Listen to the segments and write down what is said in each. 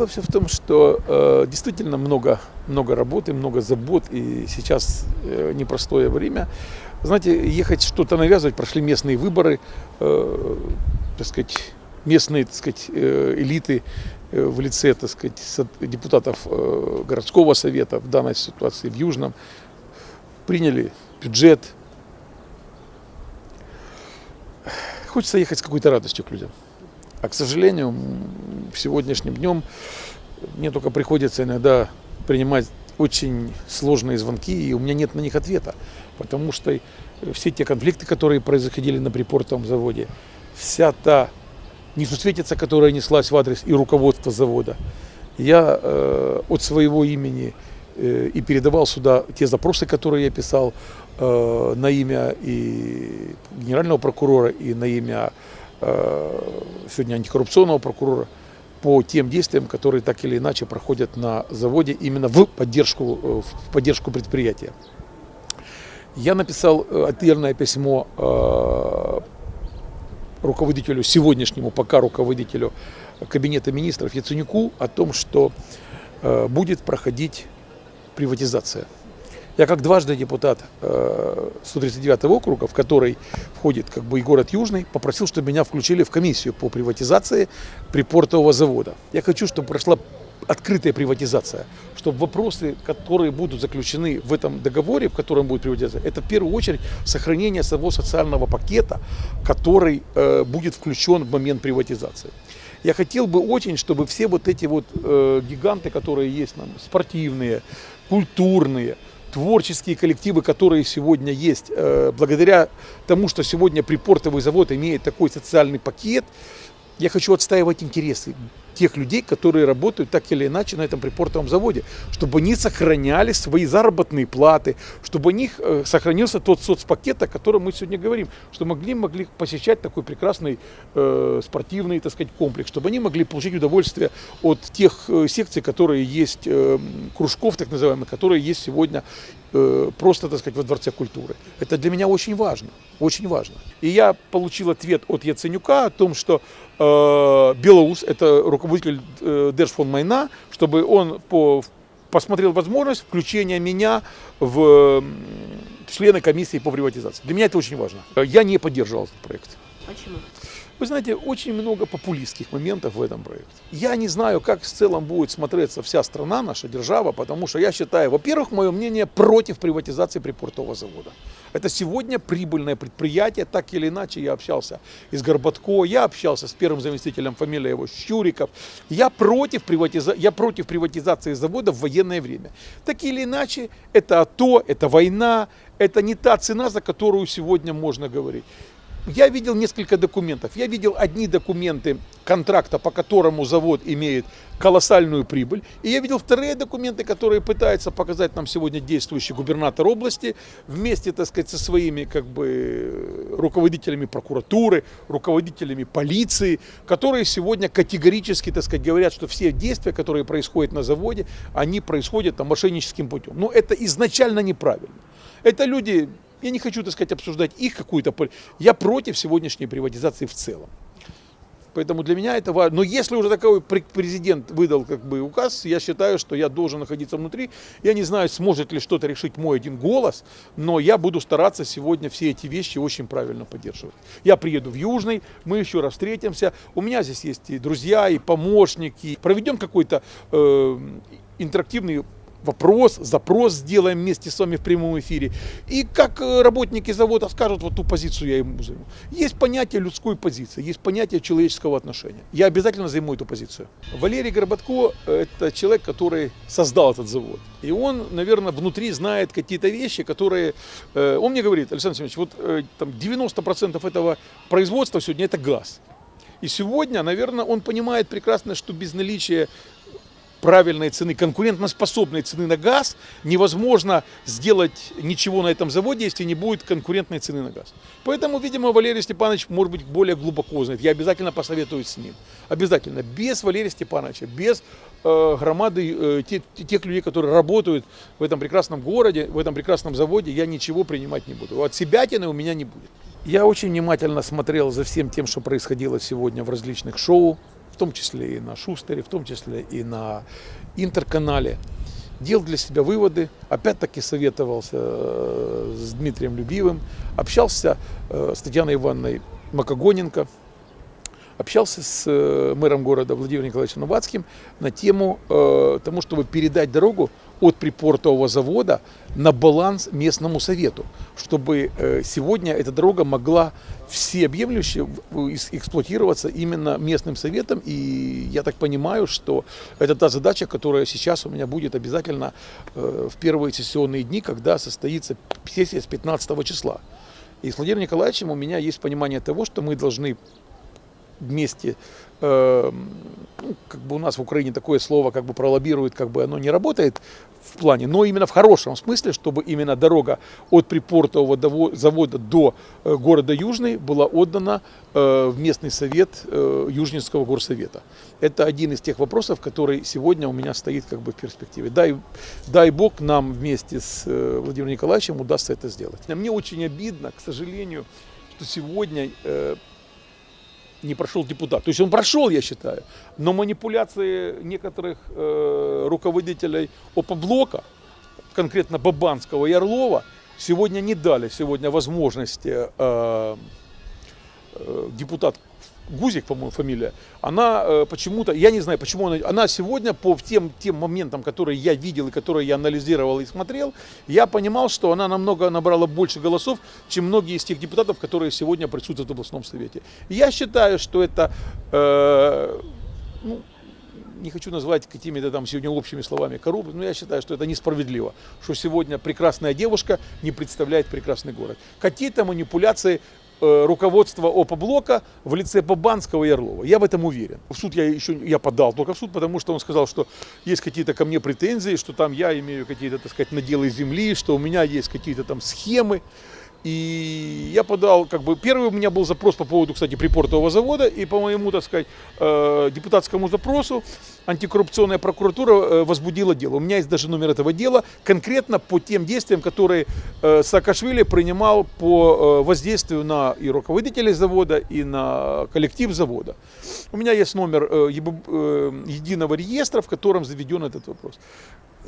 Дело все в том, что э, действительно много, много работы, много забот, и сейчас э, непростое время. Знаете, ехать что-то навязывать, прошли местные выборы, э, так сказать, местные, так сказать, э, элиты э, в лице, так сказать, депутатов э, городского совета в данной ситуации в Южном приняли бюджет. Хочется ехать с какой-то радостью к людям. А, к сожалению, сегодняшним днем мне только приходится иногда принимать очень сложные звонки, и у меня нет на них ответа. Потому что все те конфликты, которые происходили на припортовом заводе, вся та несусветица, которая неслась в адрес и руководства завода, я э, от своего имени э, и передавал сюда те запросы, которые я писал э, на имя и генерального прокурора, и на имя э, сегодня антикоррупционного прокурора по тем действиям, которые так или иначе проходят на заводе именно в поддержку, э, в поддержку предприятия. Я написал э, отдельное письмо э, руководителю, сегодняшнему пока руководителю кабинета министров Яценюку о том, что будет проходить приватизация. Я как дважды депутат 139 округа, в который входит как бы и город Южный, попросил, чтобы меня включили в комиссию по приватизации припортового завода. Я хочу, чтобы прошла открытая приватизация, чтобы вопросы, которые будут заключены в этом договоре, в котором будет приватизация, это в первую очередь сохранение своего социального пакета, который э, будет включен в момент приватизации. Я хотел бы очень, чтобы все вот эти вот э, гиганты, которые есть нам, спортивные, культурные, творческие коллективы, которые сегодня есть, э, благодаря тому, что сегодня припортовый завод имеет такой социальный пакет, я хочу отстаивать интересы тех людей, которые работают так или иначе на этом припортовом заводе, чтобы они сохраняли свои заработные платы, чтобы у них э, сохранился тот соцпакет, о котором мы сегодня говорим, что могли, могли посещать такой прекрасный э, спортивный, так сказать, комплекс, чтобы они могли получить удовольствие от тех э, секций, которые есть, э, кружков так называемых, которые есть сегодня э, просто, так сказать, во Дворце культуры. Это для меня очень важно, очень важно. И я получил ответ от Яценюка о том, что э, Белоус, это руководитель э, Держфон Майна, чтобы он по, посмотрел возможность включения меня в члены комиссии по приватизации. Для меня это очень важно. Я не поддерживал этот проект. Почему? Вы знаете, очень много популистских моментов в этом проекте. Я не знаю, как в целом будет смотреться вся страна, наша держава, потому что я считаю, во-первых, мое мнение против приватизации припортового завода. Это сегодня прибыльное предприятие, так или иначе я общался и с Горбатко, я общался с первым заместителем, фамилия его Щуриков. Я против, приватиза... я против приватизации завода в военное время. Так или иначе, это АТО, это война, это не та цена, за которую сегодня можно говорить. Я видел несколько документов. Я видел одни документы контракта, по которому завод имеет колоссальную прибыль. И я видел вторые документы, которые пытается показать нам сегодня действующий губернатор области вместе, так сказать, со своими как бы руководителями прокуратуры, руководителями полиции, которые сегодня категорически, так сказать, говорят, что все действия, которые происходят на заводе, они происходят там мошенническим путем. Но это изначально неправильно. Это люди я не хочу, так сказать, обсуждать их какую-то... Я против сегодняшней приватизации в целом. Поэтому для меня это важно. Но если уже такой президент выдал как бы указ, я считаю, что я должен находиться внутри. Я не знаю, сможет ли что-то решить мой один голос, но я буду стараться сегодня все эти вещи очень правильно поддерживать. Я приеду в Южный, мы еще раз встретимся. У меня здесь есть и друзья, и помощники. Проведем какой-то э, интерактивный вопрос, запрос сделаем вместе с вами в прямом эфире. И как э, работники завода скажут, вот ту позицию я ему займу. Есть понятие людской позиции, есть понятие человеческого отношения. Я обязательно займу эту позицию. Валерий Горбатко – это человек, который создал этот завод. И он, наверное, внутри знает какие-то вещи, которые... Э, он мне говорит, Александр Семенович, вот э, там 90% этого производства сегодня – это газ. И сегодня, наверное, он понимает прекрасно, что без наличия правильной цены, конкурентоспособной цены на газ, невозможно сделать ничего на этом заводе, если не будет конкурентной цены на газ. Поэтому, видимо, Валерий Степанович, может быть, более глубоко знает. Я обязательно посоветуюсь с ним. Обязательно. Без Валерия Степановича, без э, громады э, тех, тех людей, которые работают в этом прекрасном городе, в этом прекрасном заводе, я ничего принимать не буду. От себятины у меня не будет. Я очень внимательно смотрел за всем тем, что происходило сегодня в различных шоу, том числе и на Шустере, в том числе и на Интерканале. Делал для себя выводы, опять-таки советовался э, с Дмитрием Любивым, общался э, с Татьяной Ивановной Макогоненко, общался с э, мэром города Владимиром Николаевичем Новацким на тему тому, чтобы передать дорогу от припортового завода на баланс местному совету, чтобы э, сегодня эта дорога могла всеобъемлюще эксплуатироваться именно местным советом. И я так понимаю, что это та задача, которая сейчас у меня будет обязательно э, в первые сессионные дни, когда состоится сессия с 15 числа. И с Владимиром Николаевичем у меня есть понимание того, что мы должны вместе, э, ну, как бы у нас в Украине такое слово как бы пролоббирует, как бы оно не работает в плане, но именно в хорошем смысле, чтобы именно дорога от припортового завода до э, города Южный была отдана э, в местный совет э, Южнинского горсовета. Это один из тех вопросов, который сегодня у меня стоит как бы в перспективе. Дай, дай Бог нам вместе с Владимиром Николаевичем удастся это сделать. Мне очень обидно, к сожалению, что сегодня не прошел депутат. То есть он прошел, я считаю, но манипуляции некоторых э, руководителей ОПОБлока, конкретно Бабанского и Орлова, сегодня не дали сегодня возможности э, э, депутат Гузик, по-моему, фамилия, она э, почему-то, я не знаю, почему она, она сегодня по тем, тем моментам, которые я видел и которые я анализировал и смотрел, я понимал, что она намного набрала больше голосов, чем многие из тех депутатов, которые сегодня присутствуют в областном совете. Я считаю, что это, э, ну, не хочу назвать какими-то там сегодня общими словами коррупцию, но я считаю, что это несправедливо, что сегодня прекрасная девушка не представляет прекрасный город. Какие-то манипуляции э, руководства ОПО-блока в лице Бабанского и Орлова. Я в этом уверен. В суд я еще я подал только в суд, потому что он сказал, что есть какие-то ко мне претензии, что там я имею какие-то, так сказать, наделы земли, что у меня есть какие-то там схемы. И я подал, как бы, первый у меня был запрос по поводу, кстати, припортового завода, и по моему, так сказать, э, депутатскому запросу антикоррупционная прокуратура э, возбудила дело. У меня есть даже номер этого дела, конкретно по тем действиям, которые э, Саакашвили принимал по э, воздействию на и руководителей завода, и на коллектив завода. У меня есть номер единого реестра, в котором заведен этот вопрос.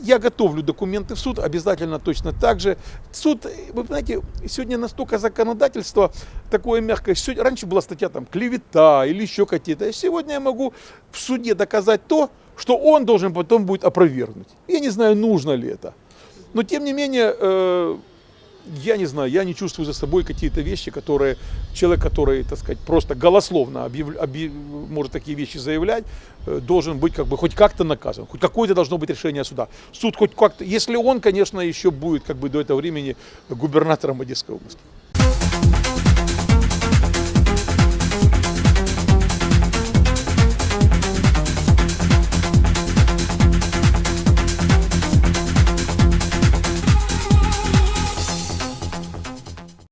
Я готовлю документы в суд, обязательно точно так же. Суд, вы знаете, сегодня настолько законодательство такое мягкое. Сегодня, раньше была статья там клевета или еще какие-то. А сегодня я могу в суде доказать то, что он должен потом будет опровергнуть. Я не знаю, нужно ли это. Но тем не менее, э, я не знаю, я не чувствую за собой какие-то вещи, которые человек, который, так сказать, просто голословно объяв- объ- может такие вещи заявлять, э, должен быть как бы хоть как-то наказан, хоть какое-то должно быть решение суда. Суд хоть как-то, если он, конечно, еще будет как бы до этого времени губернатором Одесской области.